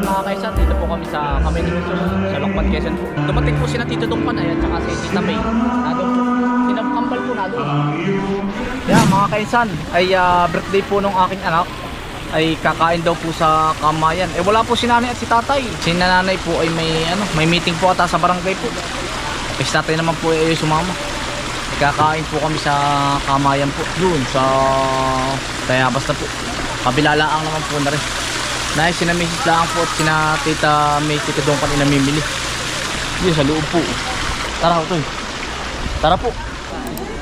Ayan mga kaisa, dito po kami sa Kamay ni Luzon, sa Lokban, Quezon. Dumating po sina Tito Dongpan, ayan, tsaka si Tita May. Nado po. Sina Kambal po nado. Yan mga kaisan, ay ah, birthday po nung aking anak ay kakain daw po sa kamayan. Eh wala po si nanay at si tatay. Si nanay po ay may ano, may meeting po ata sa barangay po. Eh si tatay naman po ay sumama. Kakain po kami sa kamayan po doon sa kaya basta po. Kabilalaang naman po na rin. Nais sina Mrs. Laang po at sina Tita May Tita doon kanina namimili. Yun sa loob po. Tara po. Tara po.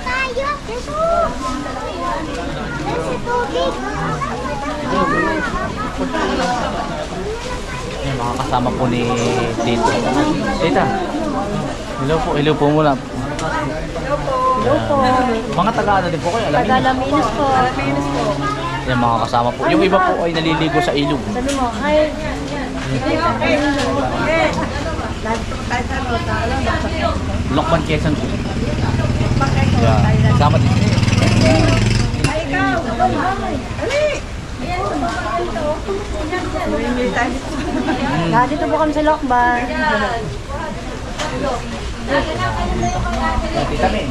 Tayo! Kasi tubig! Yung mga kasama po ni Tito. Tita. Hello po, hello po muna. Hello po. Mga taga ano din po kayo, alam niyo? Tagalaminus po. Tagalaminus po. Yung mga kasama po. Yung iba po ay naliligo sa ilog. Sabi mo, ay... Lokban Quezon po. Yeah. Kasama din. Dito po kami sa Lokban. Min.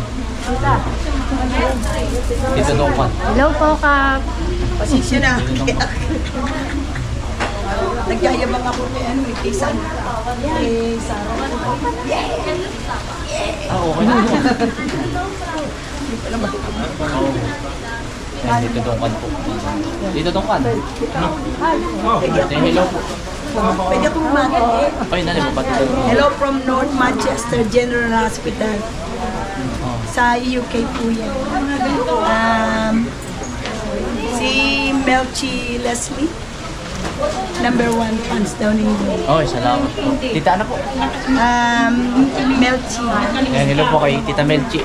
Tito Dongpan. Hello po, Kap. Pasensya na. Nagyayabang ako kay ano, kay San. Kay Sarah. Ah, okay na. Oo. Yan, Tito Dongpan po. Dongpan. Ano? Say hello po. Pwede akong umati eh. Ay, po ba? Hello from North Manchester General Hospital. Oh. Sa UK po yan. Um, si Melchi Leslie. Number one fans daw ninyo. Oh, salamat po. Tita, ano po? Um, Melchi. Yan, hello po kay Tita Melchi.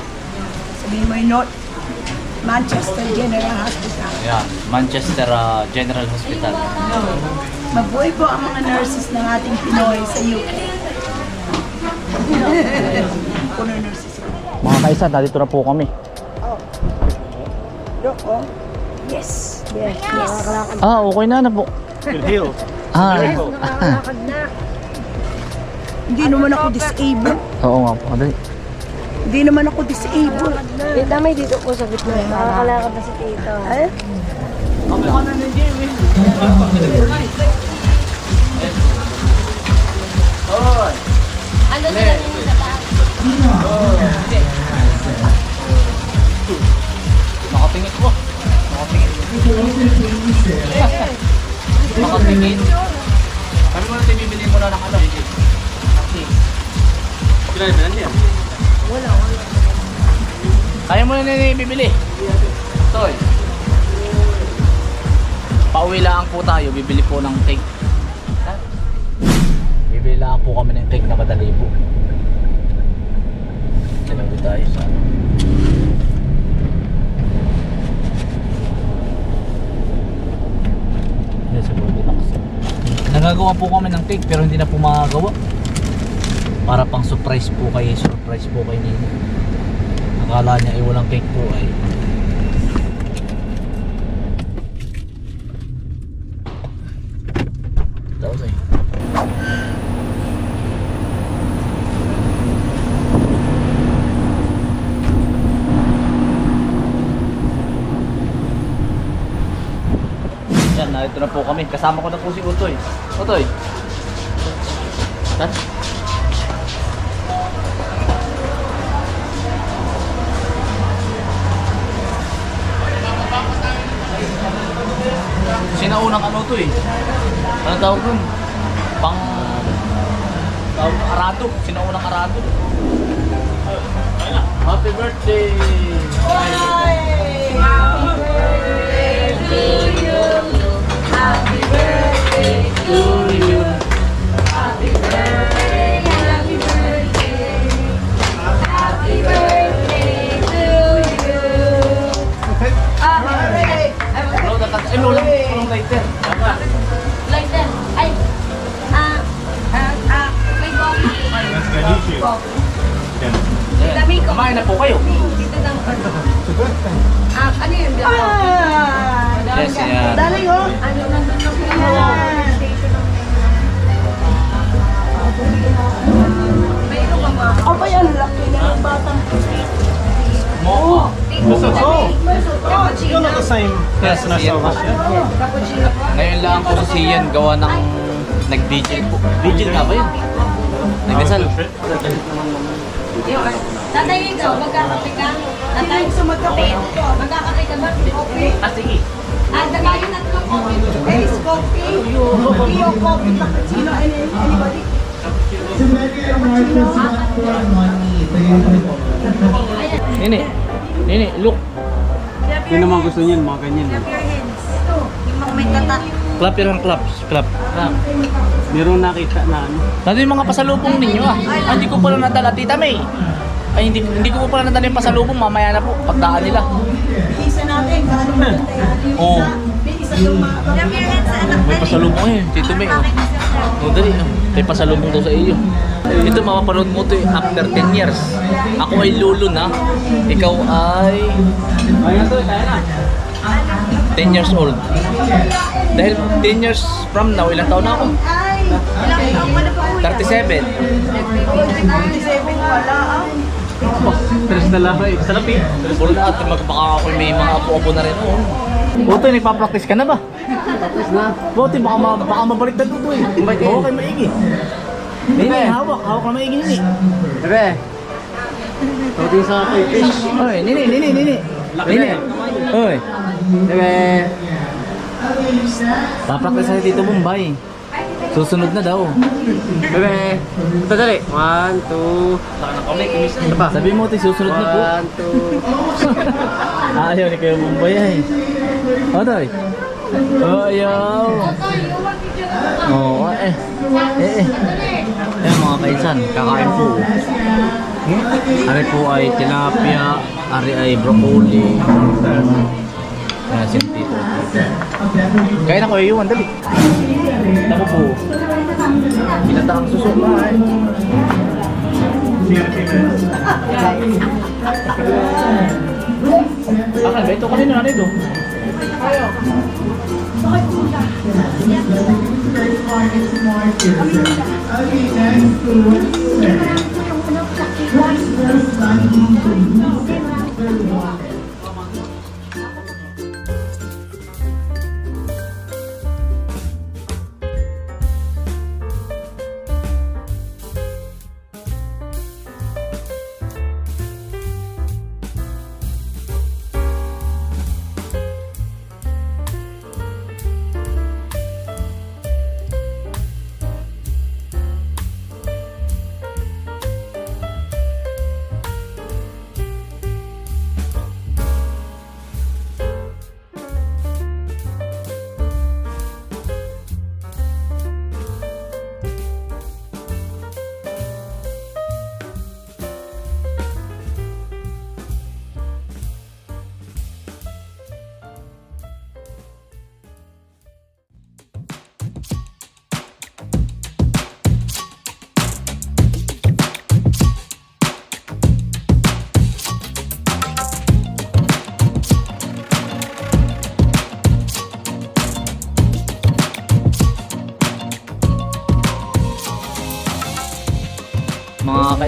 Sabihin mo yung North Manchester General Hospital. Yeah, Manchester uh, General Hospital. Mabuhay po ang mga nurses ng ating Pinoy sa UK. Puno nurses. Mga kaisa, dito na po kami. Yes. Yes, nakakalakad. Ah, okay na na po. Ah, Nakakalakad na. Hindi naman ako disabled. oo nga po. Dali. Hindi naman ako disabled. Tita, may dito po sa gitna. Nakakalakad na si Tito. Eh? Ano Nila bibili. Toy. Pauwi lang po tayo, bibili po ng cake. Ha? Bibili lang po kami ng cake na madali po. Tinabi tayo sa Yes, sa Goldilocks. Nagagawa po kami ng cake pero hindi na po makagawa. Para pang surprise po kay surprise po kay Nino. Akala niya ay walang cake po ay. Yan, narito na po kami. Kasama ko na po si Utoy. Utoy. Ha? To eh. Ano tawag nun? Pang... Tawag arado. Sinaunang arado. Happy birthday! to Ah, ano yun? Ah! Yes, yan. Dali ho. Ano, nandun na sila. Yan. Ano ba yan? Laki na yung batang Oo. Masasol. Ikaw na the same person as all of Cappuccino po. Ngayon lang ako sa Sian gawa ng nag-DJ po. DJ nga ba yun? Nagdasal. Yung, tatay ikaw, magkakape ka? Tatay, sumagkape. Magkakape ka ba? Okay. Ah, sige. Ah, dagayin natin ang coffee. Ace coffee, coffee or coffee cappuccino, any, anybody? Nini. Nini, look. Yun naman gusto niyan, mga ganyan. Clap your hands. Yung mga may tata. Clap your hand, claps. Clap. Clap. Merong nakita na ano. Nandun yung mga pasalubong ninyo ah. Ah, hindi ko pala nadala, Tita May. Ay, hindi, hindi ko pala nadala yung pasalubong. Mamaya na po, pagdaan nila. Isa natin, tayo. Oo. Anak. May pasalubong eh, Tito May. Oh. Oh, dali. oh. May pasalubong daw sa iyo. Ito, mapapanood mo to eh, after 10 years. Ako ay lulo na. Ikaw ay... Ayan to, tayo na. 10 years old. Dahil 10 years from now, ilang taon na ako? Ay, Ilang taong ka na uwi? 37. 27 pala ah. Tres na lang eh. Sarap eh. Puro na at magbaka ako may mga apo-apo na rin. Oh. Buto, nagpa-practice ka na ba? Tapos na. Buti, baka, ma baka mabalik na dito eh. Okay, maigi. Nini, hawak. Hawak na maigi, Nini. Bebe. Tuting sa fish. Oy, Nini, Nini, Nini. Laki Nini. na Oy. Bebe. Papractice na dito Bombay. Susunod na daw. Bebe. Ito dali. One, two. Na pa. Sabi mo, ti susunod na po. One, two. Ayaw ni kayo Bombay ay. Otoy. Oh, ayaw. Oo, oh, eh. Eh, eh. Eh, mga kaisan, kakain po. Ari po ay tilapia, ari ay broccoli. Kaya si Tito. Kaya na ko iwan, dali. Ako po. Pinataang susok na eh. Akan ba ito kanina na ito? Mga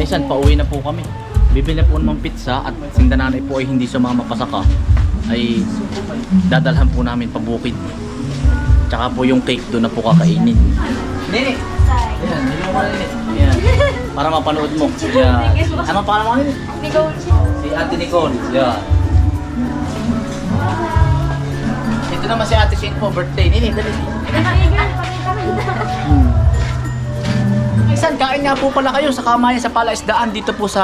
kaisan, pauwi na po kami. Bibili na po ng pizza at sinda nanay po ay hindi sumama pa sa ka ay dadalhan po namin pa bukid. Tsaka po yung cake doon na po kakainin. Nini! Yan, nilong mo na nini. Yan. Para mapanood mo. Yan. Ano pa mo nini? Nicole. Si Ate Nicole. Yan. Ito naman si Ate Shane po, birthday. Nini, dali. Isan, kain nga po pala kayo sa kamaya sa Palaisdaan dito po sa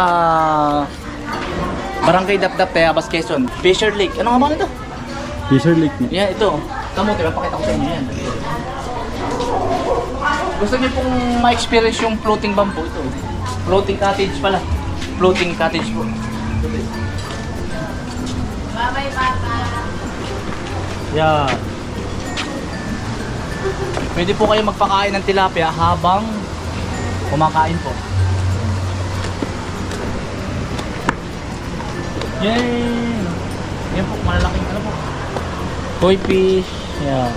Barangay Dapdap, Tayabas, Quezon. Fisher Lake. Ano nga ba ito? Fisher Lake niya. Yan, ito. Tamo, diba? Pakita ko sa inyo yan. Gusto niyo pong ma-experience yung floating bamboo ito. Floating cottage pala. Floating cottage po. Bye-bye, Papa. Yan. Pwede po kayo magpakain ng tilapia habang kumakain po. Yay! Yan po, malalaking ano po. Koi fish. Yan.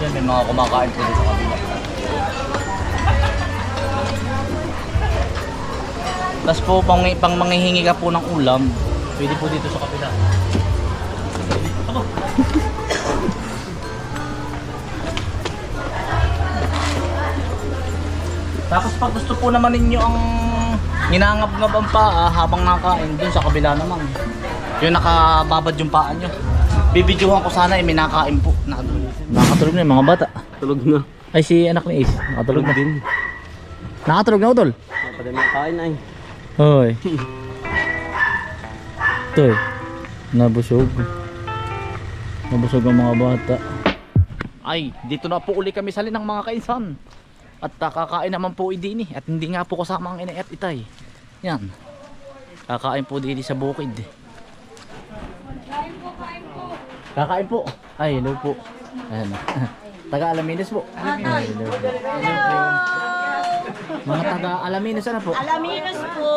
Yan, may mga kumakain po dito sa kabila. Tapos po, pang, pang manghihingi ka po ng ulam, pwede po dito sa kapila. Tapos pag gusto po naman ninyo ang ginangap-ngap ang paa habang nakain dun sa kabila naman. Yung nakababad yung paa nyo. Bibidyohan ko sana eh, may nakain po. Nakatulog. Nakatulog na yung mga bata. Tulog na. Ay si anak ni Ace, nakatulog na. din. Nakatulog na utol. Pwede makain ay. Hoy. Toy. Nabusog. Nabusog ang mga bata. Ay, dito na po uli kami sa ng mga kainsan. At uh, kakain naman po idini at hindi nga po kasama ang ina at itay. Yan. Kakain po dito sa bukid. Kakain po. Ay, hello po. Ayan. Taga Alaminos po. Ay, hello po. Mga taga Alaminos ano po? Alaminos po.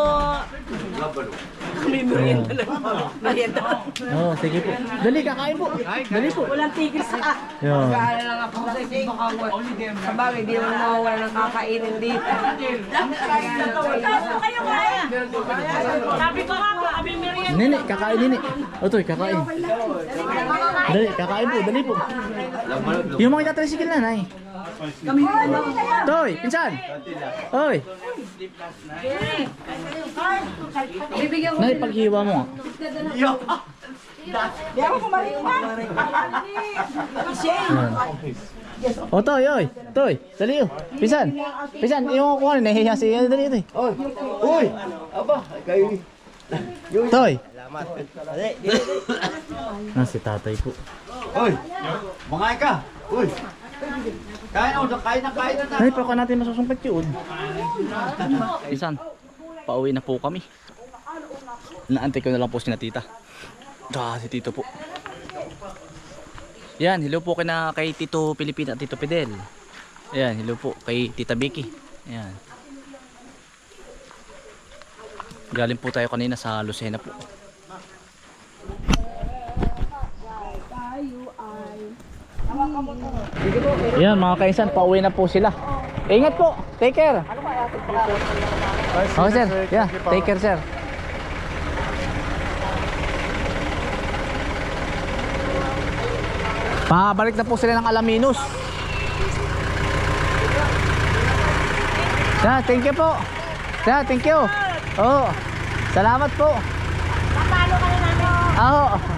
Oo, sige po. Dali, kakain po. Dali po. Walang tigil sa Yan. Kaya lang ako kasi baka. Sa bagay, di naman mawawala ng kakainin dito. Sabi ko nga po, kami merienda. Nini, kakain nini. Otoy, kakain. Dali, kakain po, dali po. Yung mga tricycle na, nay. Toy, pinsan. Oy. Nay, paghiwa mo nga. Di ako kumarin ka. O, Toy, oy. Toy, dali oh. Pinsan. Pinsan, yung kuha, nahihiya si ano, dali, Toy. Oy. Uy. Aba, kayo. Toy. Salamat. Ah, si tatay po. Uy! Mga ka! Uy! Kain na, kain na, kain na. Ay, pa natin masusungkit yun. Isan, pauwi na po kami. Naantay ko na lang po si na tita. Ah, si tito po. Yan, hello po kina kay Tito Pilipina at Tito Fidel. Yan, hello po kay Tita Vicky. Yan. Galing po tayo kanina sa Lucena po. Yan mga kaisan, pauwi na po sila. Ingat po. Take care. Okay sir. Yeah, take care sir. Pabalik na po sila ng Alaminos. Yeah, thank you po. Yeah, thank you. Oh, salamat po. Papalo ka na namin. Oo.